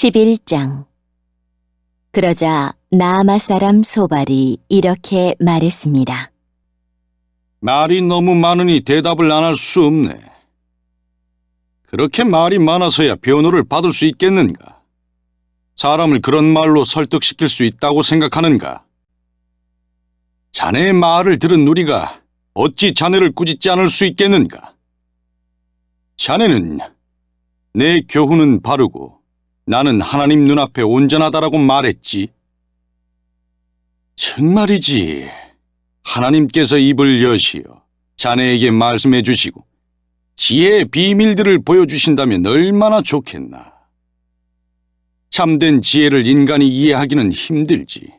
11장 그러자 나아마 사람 소발이 이렇게 말했습니다. 말이 너무 많으니 대답을 안 할 수 없네. 그렇게 말이 많아서야 변호를 받을 수 있겠는가? 사람을 그런 말로 설득시킬 수 있다고 생각하는가? 자네의 말을 들은 우리가 어찌 자네를 꾸짖지 않을 수 있겠는가? 자네는 내 교훈은 바르고 나는 하나님 눈앞에 온전하다라고 말했지. 정말이지. 하나님께서 입을 여시어 자네에게 말씀해 주시고 지혜의 비밀들을 보여주신다면 얼마나 좋겠나. 참된 지혜를 인간이 이해하기는 힘들지.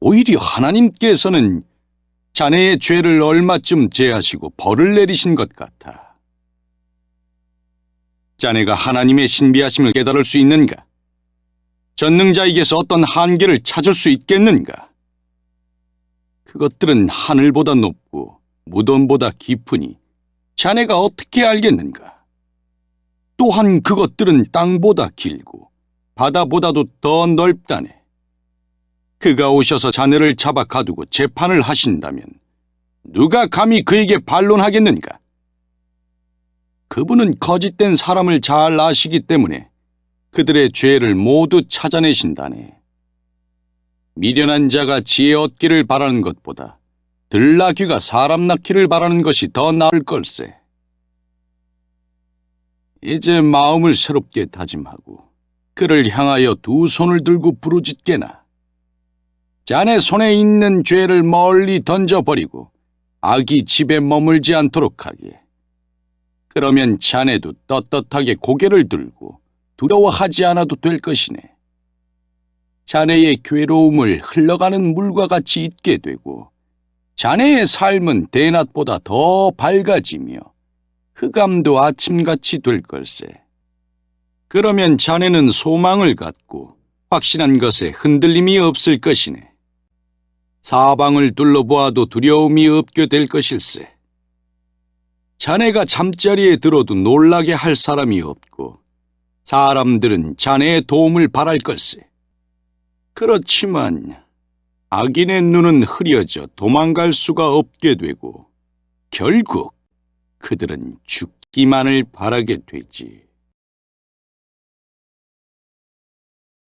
오히려 하나님께서는 자네의 죄를 얼마쯤 제하시고 벌을 내리신 것 같아. 자네가 하나님의 신비하심을 깨달을 수 있는가? 전능자에게서 어떤 한계를 찾을 수 있겠는가? 그것들은 하늘보다 높고 무덤보다 깊으니 자네가 어떻게 알겠는가? 또한 그것들은 땅보다 길고 바다보다도 더 넓다네. 그가 오셔서 자네를 잡아 가두고 재판을 하신다면 누가 감히 그에게 반론하겠는가? 그분은 거짓된 사람을 잘 아시기 때문에 그들의 죄를 모두 찾아내신다네. 미련한 자가 지혜 얻기를 바라는 것보다 들나귀가 사람 낳기를 바라는 것이 더 나을 걸세. 이제 마음을 새롭게 다짐하고 그를 향하여 두 손을 들고 부르짖게나. 자네 손에 있는 죄를 멀리 던져버리고 악이 집에 머물지 않도록 하게. 그러면 자네도 떳떳하게 고개를 들고 두려워하지 않아도 될 것이네. 자네의 괴로움을 흘러가는 물과 같이 잊게 되고 자네의 삶은 대낮보다 더 밝아지며 흑암도 아침같이 될 걸세. 그러면 자네는 소망을 갖고 확신한 것에 흔들림이 없을 것이네. 사방을 둘러보아도 두려움이 없게 될 것일세. 자네가 잠자리에 들어도 놀라게 할 사람이 없고 사람들은 자네의 도움을 바랄 걸세. 그렇지만 악인의 눈은 흐려져 도망갈 수가 없게 되고 결국 그들은 죽기만을 바라게 되지.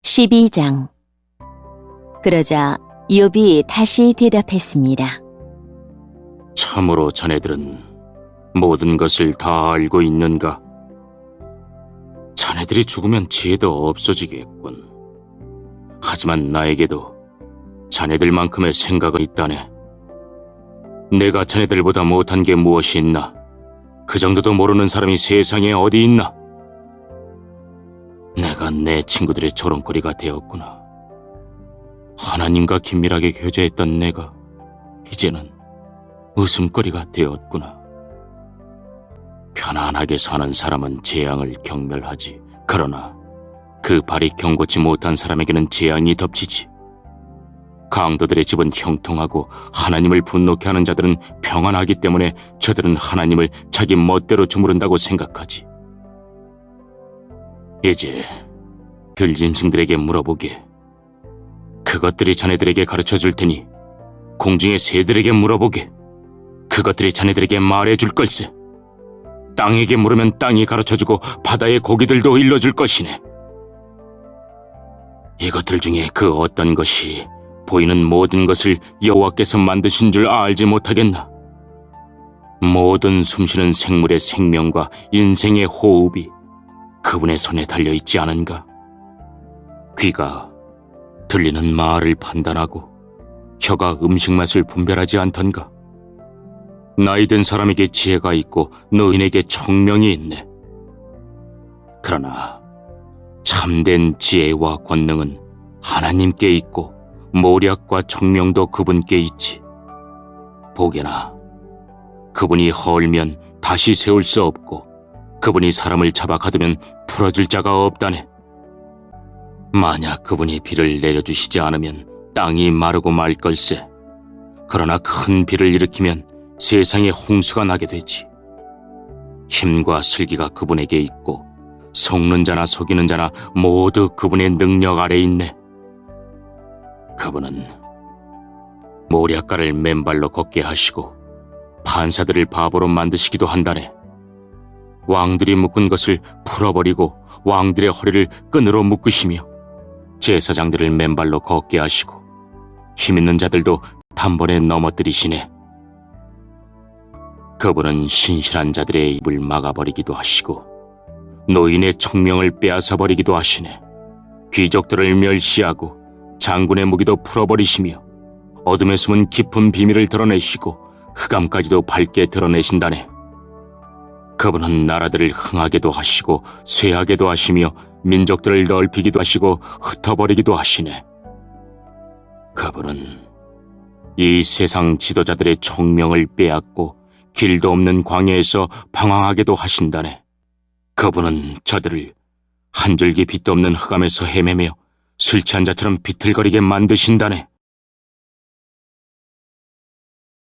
12장 그러자 욥이 다시 대답했습니다. 참으로 자네들은 모든 것을 다 알고 있는가? 자네들이 죽으면 지혜도 없어지겠군. 하지만 나에게도 자네들만큼의 생각은 있다네. 내가 자네들보다 못한 게 무엇이 있나? 그 정도도 모르는 사람이 세상에 어디 있나? 내가 내 친구들의 조롱거리가 되었구나. 하나님과 긴밀하게 교제했던 내가 이제는 웃음거리가 되었구나. 편안하게 사는 사람은 재앙을 경멸하지. 그러나 그 발이 경고치 못한 사람에게는 재앙이 덮치지. 강도들의 집은 형통하고 하나님을 분노케 하는 자들은 평안하기 때문에 저들은 하나님을 자기 멋대로 주무른다고 생각하지. 이제 들짐승들에게 물어보게. 그것들이 자네들에게 가르쳐 줄 테니 공중의 새들에게 물어보게. 그것들이 자네들에게 말해 줄 걸세. 땅에게 물으면 땅이 가르쳐 주고 바다의 고기들도 일러줄 것이네. 이것들 중에 그 어떤 것이 보이는 모든 것을 여호와께서 만드신 줄 알지 못하겠나? 모든 숨쉬는 생물의 생명과 인생의 호흡이 그분의 손에 달려 있지 않은가? 귀가 들리는 말을 판단하고 혀가 음식 맛을 분별하지 않던가? 나이 든 사람에게 지혜가 있고 노인에게 총명이 있네. 그러나 참된 지혜와 권능은 하나님께 있고 모략과 청명도 그분께 있지. 보게나 그분이 헐면 다시 세울 수 없고 그분이 사람을 잡아 가두면 풀어줄 자가 없다네. 만약 그분이 비를 내려주시지 않으면 땅이 마르고 말 걸세. 그러나 큰 비를 일으키면 세상에 홍수가 나게 되지. 힘과 슬기가 그분에게 있고 속는 자나 속이는 자나 모두 그분의 능력 아래 있네. 그분은 모략가를 맨발로 걷게 하시고 판사들을 바보로 만드시기도 한다네. 왕들이 묶은 것을 풀어버리고 왕들의 허리를 끈으로 묶으시며 제사장들을 맨발로 걷게 하시고 힘 있는 자들도 단번에 넘어뜨리시네. 그분은 신실한 자들의 입을 막아버리기도 하시고 노인의 청명을 빼앗아버리기도 하시네. 귀족들을 멸시하고 장군의 무기도 풀어버리시며 어둠에 숨은 깊은 비밀을 드러내시고 흑암까지도 밝게 드러내신다네. 그분은 나라들을 흥하게도 하시고 쇠하게도 하시며 민족들을 넓히기도 하시고 흩어버리기도 하시네. 그분은 이 세상 지도자들의 총명을 빼앗고 길도 없는 광야에서 방황하게도 하신다네. 그분은 저들을 한 줄기 빛도 없는 흑암에서 헤매며 술 취한 자처럼 비틀거리게 만드신다네.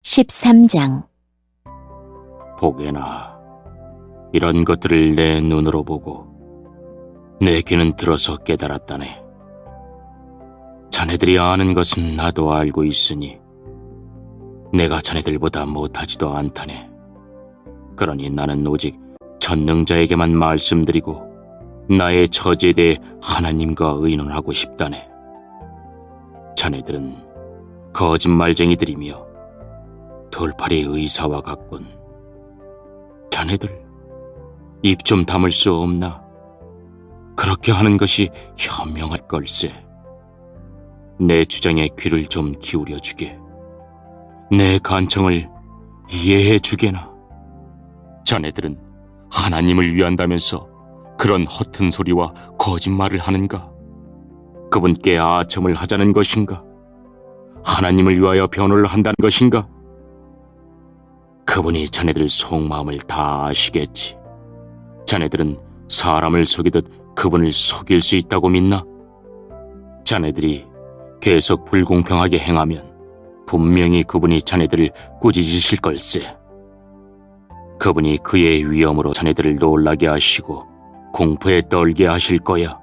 13장 보게나 이런 것들을 내 눈으로 보고 내 귀는 들어서 깨달았다네. 자네들이 아는 것은 나도 알고 있으니 내가 자네들보다 못하지도 않다네. 그러니 나는 오직 전능자에게만 말씀드리고 나의 처지에 대해 하나님과 의논하고 싶다네. 자네들은 거짓말쟁이들이며 돌팔이 의사와 같군. 자네들 입좀 다물 수 없나? 그렇게 하는 것이 현명할 걸세. 내 주장에 귀를 좀 기울여 주게. 내 간청을 이해해 주게나. 자네들은 하나님을 위한다면서 그런 허튼 소리와 거짓말을 하는가? 그분께 아첨을 하자는 것인가? 하나님을 위하여 변호를 한다는 것인가? 그분이 자네들 속마음을 다 아시겠지. 자네들은 사람을 속이듯 그분을 속일 수 있다고 믿나? 자네들이 계속 불공평하게 행하면 분명히 그분이 자네들을 꾸짖으실 걸세. 그분이 그의 위엄으로 자네들을 놀라게 하시고 공포에 떨게 하실 거야.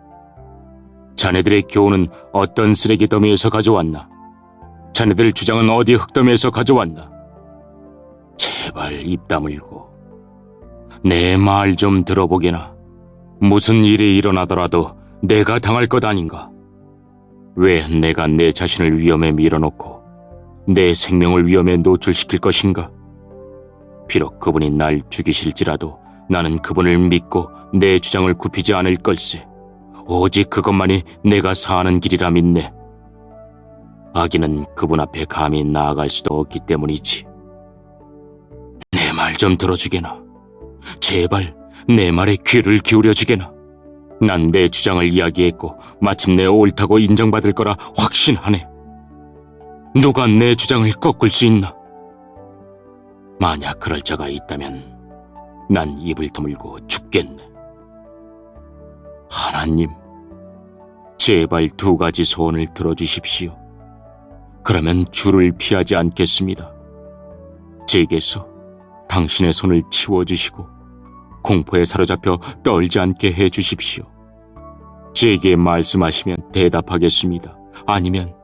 자네들의 교훈은 어떤 쓰레기 더미에서 가져왔나? 자네들 주장은 어디 흙더미에서 가져왔나? 제발 입 다물고 내 말 좀 들어보게나. 무슨 일이 일어나더라도 내가 당할 것 아닌가? 왜 내가 내 자신을 위험에 밀어놓고 내 생명을 위험에 노출시킬 것인가? 비록 그분이 날 죽이실지라도 나는 그분을 믿고 내 주장을 굽히지 않을 걸세. 오직 그것만이 내가 사는 길이라 믿네. 아기는 그분 앞에 감히 나아갈 수도 없기 때문이지. 내 말 좀 들어주게나. 제발 내 말에 귀를 기울여 주게나. 난 내 주장을 이야기했고 마침내 옳다고 인정받을 거라 확신하네. 누가 내 주장을 꺾을 수 있나? 만약 그럴 자가 있다면 난 입을 다물고 죽겠네. 하나님, 제발 두 가지 소원을 들어주십시오. 그러면 주를 피하지 않겠습니다. 제게서 당신의 손을 치워주시고 공포에 사로잡혀 떨지 않게 해주십시오. 제게 말씀하시면 대답하겠습니다. 아니면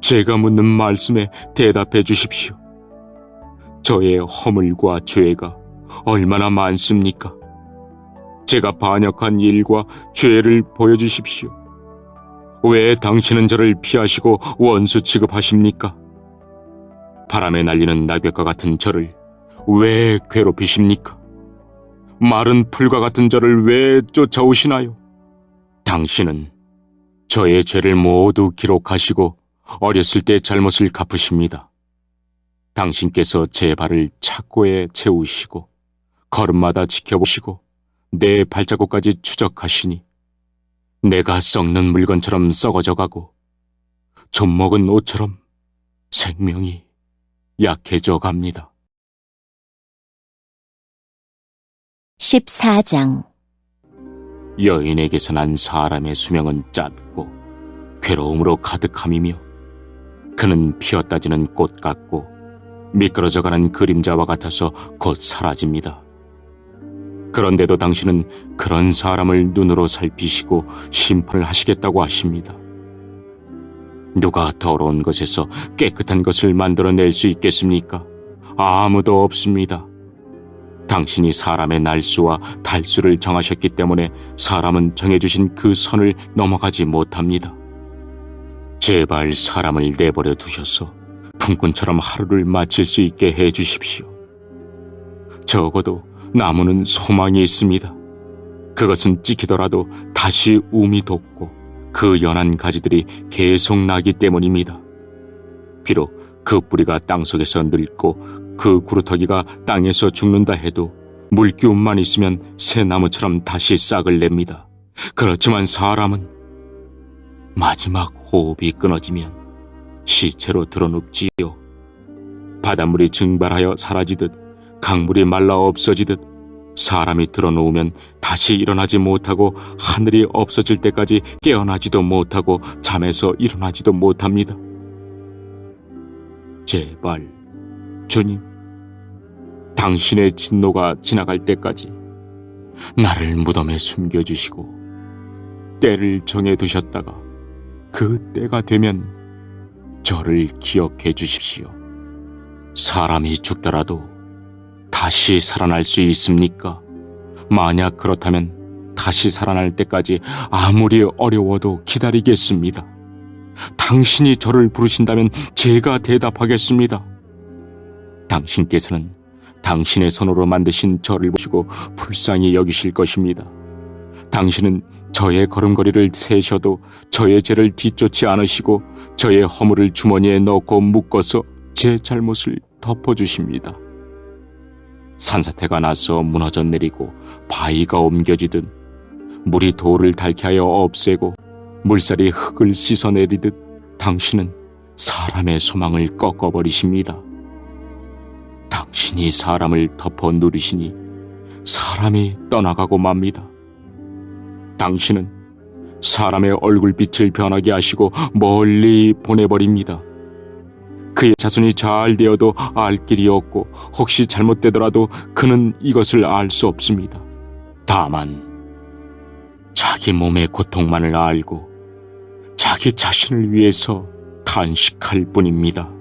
제가 묻는 말씀에 대답해 주십시오. 저의 허물과 죄가 얼마나 많습니까? 제가 반역한 일과 죄를 보여주십시오. 왜 당신은 저를 피하시고 원수 취급하십니까? 바람에 날리는 낙엽과 같은 저를 왜 괴롭히십니까? 마른 풀과 같은 저를 왜 쫓아오시나요? 당신은 저의 죄를 모두 기록하시고 어렸을 때 잘못을 갚으십니다. 당신께서 제 발을 착고에 채우시고 걸음마다 지켜보시고 내 발자국까지 추적하시니 내가 썩는 물건처럼 썩어져 가고 좀 먹은 옷처럼 생명이 약해져 갑니다. 14장 여인에게서 난 사람의 수명은 짧고 괴로움으로 가득함이며 그는 피었다지는 꽃 같고 미끄러져가는 그림자와 같아서 곧 사라집니다. 그런데도 당신은 그런 사람을 눈으로 살피시고 심판을 하시겠다고 하십니다. 누가 더러운 것에서 깨끗한 것을 만들어낼 수 있겠습니까? 아무도 없습니다. 당신이 사람의 날수와 달수를 정하셨기 때문에 사람은 정해주신 그 선을 넘어가지 못합니다. 제발 사람을 내버려 두셔서 품꾼처럼 하루를 마칠 수 있게 해 주십시오. 적어도 나무는 소망이 있습니다. 그것은 찍히더라도 다시 움이 돋고 그 연한 가지들이 계속 나기 때문입니다. 비록 그 뿌리가 땅속에서 늙고 그 구루터기가 땅에서 죽는다 해도 물기운만 있으면 새 나무처럼 다시 싹을 냅니다. 그렇지만 사람은 마지막 호흡이 끊어지면 시체로 드러눕지요. 바닷물이 증발하여 사라지듯 강물이 말라 없어지듯 사람이 드러누우면 다시 일어나지 못하고 하늘이 없어질 때까지 깨어나지도 못하고 잠에서 일어나지도 못합니다. 제발 주님 당신의 진노가 지나갈 때까지 나를 무덤에 숨겨주시고 때를 정해 두셨다가 그 때가 되면 저를 기억해 주십시오. 사람이 죽더라도 다시 살아날 수 있습니까? 만약 그렇다면 다시 살아날 때까지 아무리 어려워도 기다리겠습니다. 당신이 저를 부르신다면 제가 대답하겠습니다. 당신께서는 당신의 손으로 만드신 저를 보시고 불쌍히 여기실 것입니다. 당신은 저의 걸음걸이를 세셔도 저의 죄를 뒤쫓지 않으시고 저의 허물을 주머니에 넣고 묶어서 제 잘못을 덮어주십니다. 산사태가 나서 무너져 내리고 바위가 옮겨지듯 물이 돌을 닳게 하여 없애고 물살이 흙을 씻어내리듯 당신은 사람의 소망을 꺾어버리십니다. 당신이 사람을 덮어 누리시니 사람이 떠나가고 맙니다. 당신은 사람의 얼굴빛을 변하게 하시고 멀리 보내버립니다. 그의 자손이 잘 되어도 알 길이 없고 혹시 잘못되더라도 그는 이것을 알 수 없습니다. 다만 자기 몸의 고통만을 알고 자기 자신을 위해서 탄식할 뿐입니다.